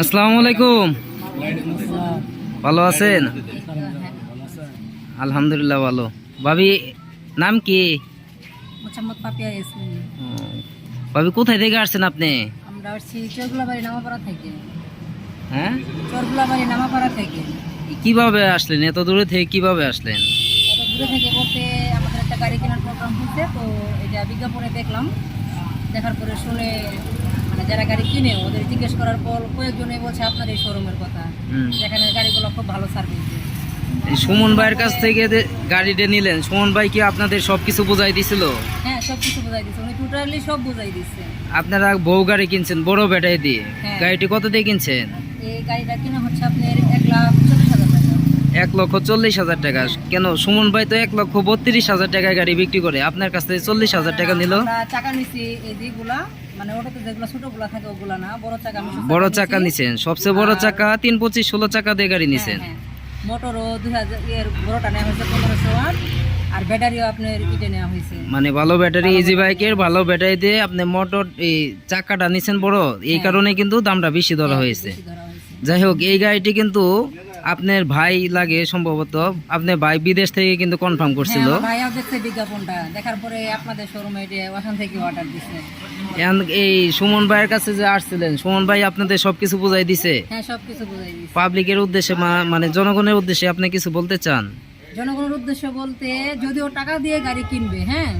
আসসালামু আলাইকুম। ভালো আছেন? আলহামদুলিল্লাহ ভালো। ভাবি নাম কি? ভাবি কোথায় থেকে আসছেন আপনি? আমরা আসছি চরগুলাবাড়ি নামাপাড়া থেকে। হ্যাঁ? চরগুলাবাড়ি নামাপাড়া থেকে। কীভাবে আসলেন? এত দূরে থেকে কীভাবে আসলেন? এত দূরে থেকে বলতে আমাদের একটা গাড়ি কেনার প্রোগ্রাম হয়েছে তো এটা বিজ্ঞাপনে দেখলাম। দেখার পরে শুনে মানে যারা গাড়ি কিনে ওদের জিজ্ঞেস করার পর কয়েকজনে বলছে আপনার এই শোরুমের কথা। যেখানে গাড়িগুলো খুব ভালো সার্ভিস দেয়। এই সুমন ভাইয়ের কাছ থেকে গাড়িটা নিলেন সুমন ভাই কি আপনাদের সবকিছু বুঝাই দিছিল? হ্যাঁ সব কিছু বোঝাই দিচ্ছে উনি টোটালি সব বোঝাই দিচ্ছে আপনারা বউ গাড়ি কিনছেন বড় ব্যাটারি দিয়ে। হ্যাঁ। গাড়িটি কত দিয়ে কিনছেন? এই গাড়িটা কিনা হচ্ছে আপনার এক লাখ চল্লিশ হাজার এক লক্ষ চল্লিশ হাজার টাকা। কেন? সুমন ভাই তো এক লক্ষ বত্রিশ হাজার টাকায় গাড়ি বিক্রি করে। আপনার কাছ থেকে চল্লিশ হাজার টাকা নিল। চাকা নিছি যেগুলা মানে বড় চাকা নিছেন। সবচেয়ে বড় চাকা তিন পঁচিশ ষোলো চাকা দিয়ে গাড়ি নিছেন। হ্যাঁ, হ্যাঁ। মোটরও দুই হাজার বড়টা নেওয়া হয়েছে পনেরোশো ওয়াট আর ব্যাটারিও আপনার ইটে নেওয়া হয়েছে। মানে ভালো ব্যাটারি ইজি বাইকের ভালো ব্যাটারি দিয়ে আপনি মোটর এই চাকাটা নিছেন বড়। এই কারণে কিন্তু দামটা বেশি ধরা হয়েছে। যাই হোক এই গাড়িটি কিন্তু আপনার ভাই লাগে সম্ভবত। আপনার ভাই বিদেশ থেকে কিন্তু কনফার্ম করছিল। হ্যাঁ, দেখছে বিজ্ঞাপনটা। দেখার পরে আপনাদের শোরুমে ওখান থেকে অর্ডার দিছে। এই সুমন ভাইয়ের কাছে যে আসছিলেন সুমন ভাই আপনাদের সবকিছু বুঝাই দিছে? হ্যাঁ বুঝাই দিছে। পাবলিকের উদ্দেশ্যে মানে জনগণের উদ্দেশ্যে আপনি কিছু বলতে চান? জনগণের উদ্দেশ্য বলতে যদি ও টাকা দিয়ে গাড়ি কিনবে হ্যাঁ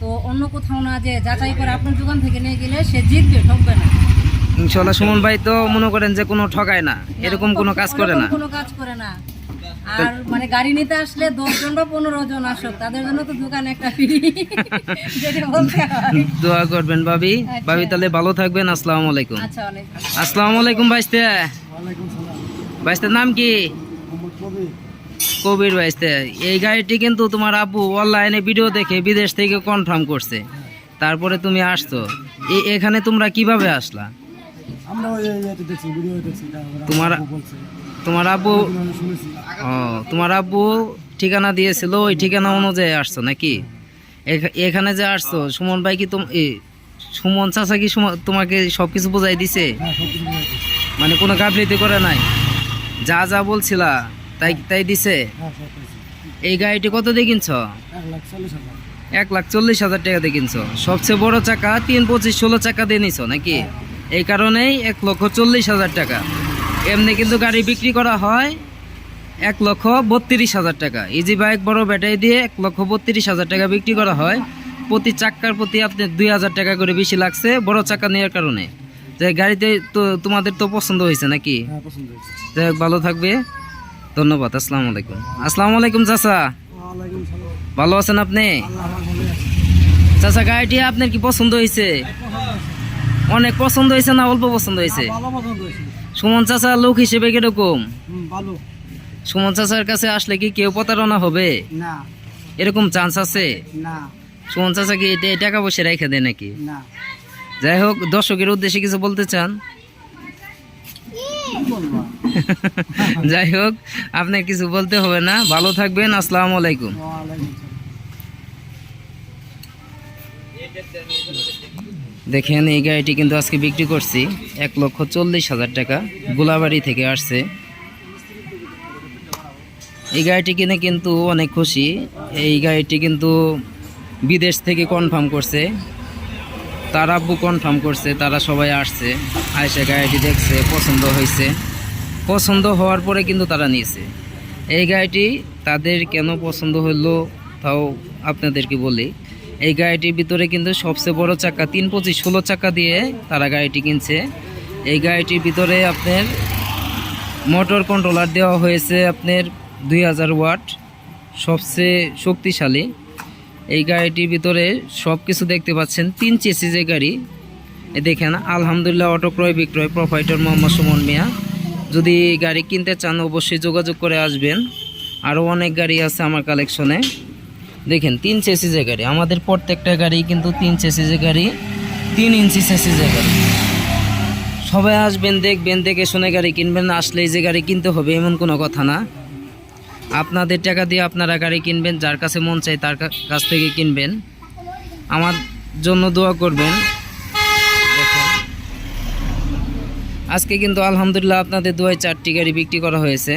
তো অন্য কোথাও না যে যাচাই করে আপনার দোকান থেকে নিয়ে গেলে সে জিতবে ঠকবে না। ইনশাল্লাহ সুমন ভাই তো মনে করেন যে কোনো ঠকায় না এরকম কোনো কাজ করে না। কোনো কাজ করে না। আর মানে গাড়ি নিতে আসলে দশ বা পনেরো জন আসুক তাদের জন্য তো দোকানে একটা ফ্রি যেটা বলতে দোয়া করবেন ভাবি। ভাবি তাহলে ভালো থাকবেন আসসালামু আলাইকুম। আচ্ছা আসসালামু। আলাইকুম ভাইস্তে। ভাইস্তের নাম কি? কবির। ভাইস্তে। এই গাড়িটি কিন্তু তোমার আব্বু অনলাইনে ভিডিও দেখে বিদেশ থেকে কনফার্ম করছে। তারপরে তুমি আসছো। এখানে তোমরা কীভাবে আসলা? আমরা ওই ইয়েতে দেখছি ভিডিও দেখছি তোমার বলছে। তোমার আব্বু ও তোমার আব্বু ঠিকানা দিয়েছিল ওই ঠিকানা অনুযায়ী আসছো নাকি? এখা- এখানে যে আসছো সুমন ভাই কি তোম সুমন চাচা কি তোমাকে সবকিছু বোঝাই দিছে? হ্যাঁ বুঝাইছে। মানে কোনো গাফলিতি করে নাই? যা যা বলছিলা তাই তাই দিছে? হ্যাঁ এই গাড়িটি কত দিয়ে কিনছ? এক লাখ চল্লিশ হাজার। এক লাখ চল্লিশ হাজার টাকা দিয়ে কিনছ। সবচেয়ে বড় চাকা তিন পঁচিশ ষোলো চাকা দিয়ে নিছ নাকি? এই কারণেই এক লক্ষ চল্লিশ হাজার টাকা। এমনি কিন্তু গাড়ি বিক্রি করা হয় এক লক্ষ বত্রিশ হাজার টাকা। ইজি বাইক বড় ব্যাটারি দিয়ে এক লক্ষ বত্রিশ হাজার টাকা বিক্রি করা হয়। প্রতি চাক্কার প্রতি আপনি দুই হাজার টাকা করে বেশি লাগছে বড় চাকা নেওয়ার কারণে। যে গাড়িতে তো তোমাদের তো পছন্দ হয়েছে নাকি? হ্যাঁ যাই হোক, ভালো থাকবে। ধন্যবাদ আসসালামু আলাইকুম। আসসালামু আলাইকুম চাচা। ভালো আছেন আপনি? চাচা গাড়িটি আপনার কি পছন্দ হয়েছে? অনেক পছন্দ হয়েছে না অল্প পছন্দ হয়েছে? সুমন চাচা লোক হিসেবে কীরকম? সুমন চাচার কাছে আসলে কি কেউ প্রতারণা হবে? না। এরকম চান্স আছে? না। সুমন চাচা কি এটা টাকা পয়সা রেখে দেয় নাকি? যাই হোক দর্শকের উদ্দেশ্যে কিছু বলতে চান? যাই হোক আপনার কিছু বলতে হবে না। ভালো থাকবেন আসসালামু আলাইকুম। দেখেন, এই গাড়িটি কিন্তু আজকে বিক্রি করছি এক লক্ষ চল্লিশ হাজার টাকা। গোলাবাড়ি থেকে আসছে। এই গাড়িটি কিনে কিন্তু অনেক খুশি। এই গাড়িটি কিন্তু বিদেশ থেকে কনফার্ম করছে। তার আব্বু কনফার্ম করছে, তারা সবাই আসছে। আয়সা গাড়িটি দেখছে, পছন্দ হয়েছে। পছন্দ হওয়ার পরে কিন্তু তারা নিয়েছে। এই গাড়িটি তাদের কেন পছন্দ হলো, তাও আপনাদেরকে বলি। এই গাড়িটির ভিতরে কিন্তু সবচেয়ে বড় চাকা তিন পঁচিশ ষোলো চাকা দিয়ে তারা গাড়িটি কিনছে। এই গাড়িটির ভিতরে আপনার মোটর কন্ট্রোলার দেওয়া হয়েছে আপনার দুই হাজার ওয়াট, সবচেয়ে শক্তিশালী। এই গাড়িটির ভিতরে সব কিছু দেখতে পাচ্ছেন, তিন চেসিজের গাড়ি। এ দেখেন, আলহামদুলিল্লাহ অটো ক্রয় বিক্রয় প্রোভাইডার মোহাম্মদ সুমন মিয়া। যদি গাড়ি কিনতে চান, অবশ্যই যোগাযোগ করে আসবেন। আরও অনেক গাড়ি আছে আমার কালেকশনে দেখেন, তিন চেসিজে গাড়ি। আমাদের প্রত্যেকটা গাড়ি কিন্তু তিন চেসিজে গাড়ি, তিন ইঞ্চি চেসিজে গাড়ি। সবাই আসবেন, দেখবেন, দেখে শুনে গাড়ি কিনবেন আসলে যে গাড়ি কিনতে হবে, এমন কোনো কথা না। আপনাদের টাকা দিয়ে আপনারা গাড়ি কিনবেন, যার কাছে মন চাই তার কাছ থেকে কিনবেন। আমার জন্য দোয়া করবেন। আজকে কিন্তু আলহামদুলিল্লাহ আপনাদের দোয়ায় চারটি গাড়ি বিক্রি করা হয়েছে।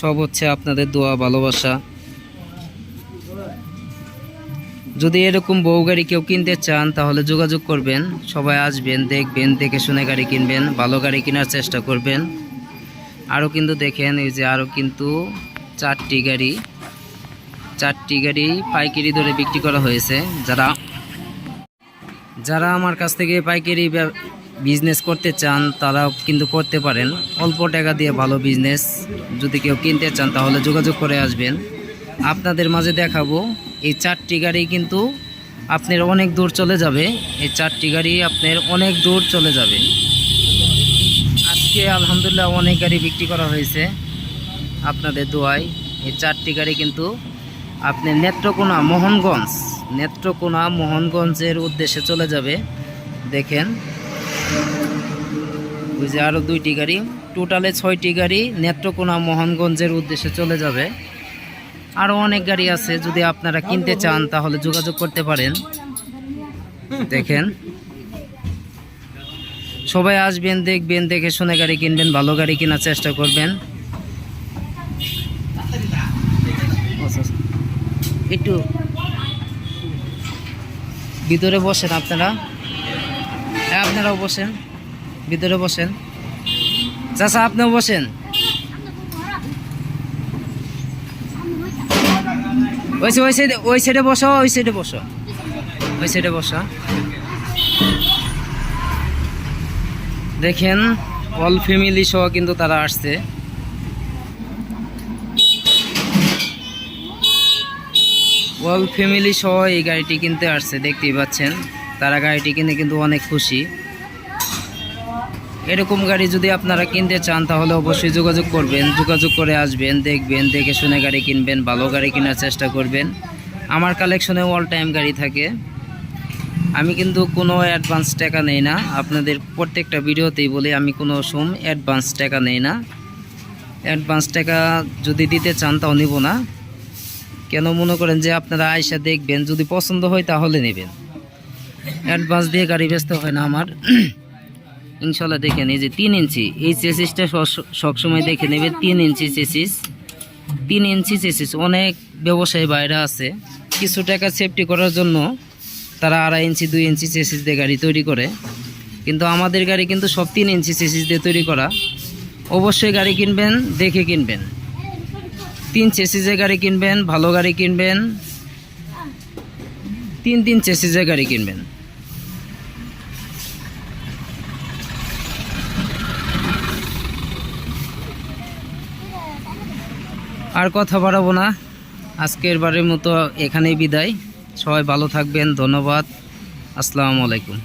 সব হচ্ছে আপনাদের দোয়া, ভালোবাসা। যদি এরকম বউ গাড়ি কেউ কিনতে চান, তাহলে যোগাযোগ করবেন, সবাই আসবেন, দেখবেন, দেখে শুনে গাড়ি কিনবেন, ভালো গাড়ি কেনার চেষ্টা করবেন। আরও কিন্তু দেখেন, এই যে আরও কিন্তু চারটি গাড়ি চারটি গাড়ি পাইকারি দরে বিক্রি করা হয়েছে। যারা যারা আমার কাছ থেকে পাইকারি বিজনেস করতে চান, তারাও কিন্তু করতে পারেন। অল্প টাকা দিয়ে ভালো বিজনেস যদি কেউ কিনতে চান, তাহলে যোগাযোগ করে আসবেন। আপনাদের মাঝে দেখাবো এই চারটি গাড়ি কিন্তু আপনার অনেক দূর চলে যাবে। এই চারটি গাড়ি আপনার অনেক দূর চলে যাবে। আজকে আলহামদুলিল্লাহ অনেক গাড়ি বিক্রি করা হয়েছে আপনাদের দোয়ায়। এই চারটি গাড়ি কিন্তু আপনি নেত্রকোনা মোহনগঞ্জ, নেত্রকোনা মোহনগঞ্জের উদ্দেশ্যে চলে যাবে। দেখেন, ওই যে আরও দুইটি গাড়ি, টোটালে ছয়টি গাড়ি নেত্রকোনা মোহনগঞ্জের উদ্দেশ্যে চলে যাবে। আরও অনেক গাড়ি আছে, যদি আপনারা কিনতে চান তাহলে যোগাযোগ করতে পারেন। দেখেন। সবাই আসবেন, দেখবেন, দেখে শুনে গাড়ি কিনবেন, ভালো গাড়ি কেনার চেষ্টা করবেন। একটু ভিতরে বসেন আপনারা। হ্যাঁ আপনারাও বসেন। ভিতরে বসেন। চাচা, আপনিও বসেন। ওই ওই সাইডে ওই সাইডে বসো, ওই সাইডে বসো। ওই সাইডে বসো। দেখেন অল ফ্যামিলি সহ কিন্তু তারা আসছে। অল ফ্যামিলি সহ এই গাড়িটি কিনতে আসছে, দেখতেই পাচ্ছেন। তারা গাড়িটি কিনে কিন্তু অনেক খুশি। এরকম গাড়ি যদি আপনারা কিনতে চান, তাহলে অবশ্যই যোগাযোগ করবেন, যোগাযোগ করে আসবেন, দেখবেন, দেখে শুনে গাড়ি কিনবেন, ভালো গাড়ি কেনার চেষ্টা করবেন। আমার কালেকশনে অল টাইম গাড়ি থাকে। আমি কিন্তু কোনো অ্যাডভান্স টাকা নেই না। আপনাদের প্রত্যেকটা ভিডিওতেই বলি, আমি কোনো সোম অ্যাডভান্স টাকা নেই না। অ্যাডভান্স টাকা যদি দিতে চান, তাও নিব না। কেন মনে করেন যে আপনারা আয়সা দেখবেন, যদি পছন্দ হয়, তাহলে নেবেন। অ্যাডভান্স দিয়ে গাড়ি ব্যস্ত হয় না আমার। ইনশাল্লাহ দেখেন, এই যে তিন ইঞ্চি, এই চেসিসটা সবসময় দেখে নেবে তিন ইঞ্চি চেসিস, তিন ইঞ্চি চেসিস, অনেক ব্যবসায়ী বাইরে আছে। কিছু টাকা সেফটি করার জন্য তারা আড়াই ইঞ্চি, দুই ইঞ্চি চেসিস দিয়ে গাড়ি তৈরি করে। কিন্তু আমাদের গাড়ি কিন্তু সব তিন ইঞ্চি চেসিস দিয়ে তৈরি করা। অবশ্যই গাড়ি কিনবেন, দেখে কিনবেন। তিন চেসিসে গাড়ি কিনবেন, ভালো গাড়ি কিনবেন। তিন তিন চেসিসে গাড়ি কিনবেন। আর কথা বাড়াবো না। আজকের বারের মতো এখানেই বিদায়। সবাই ভালো থাকবেন। ধন্যবাদ। আসসালামু আলাইকুম।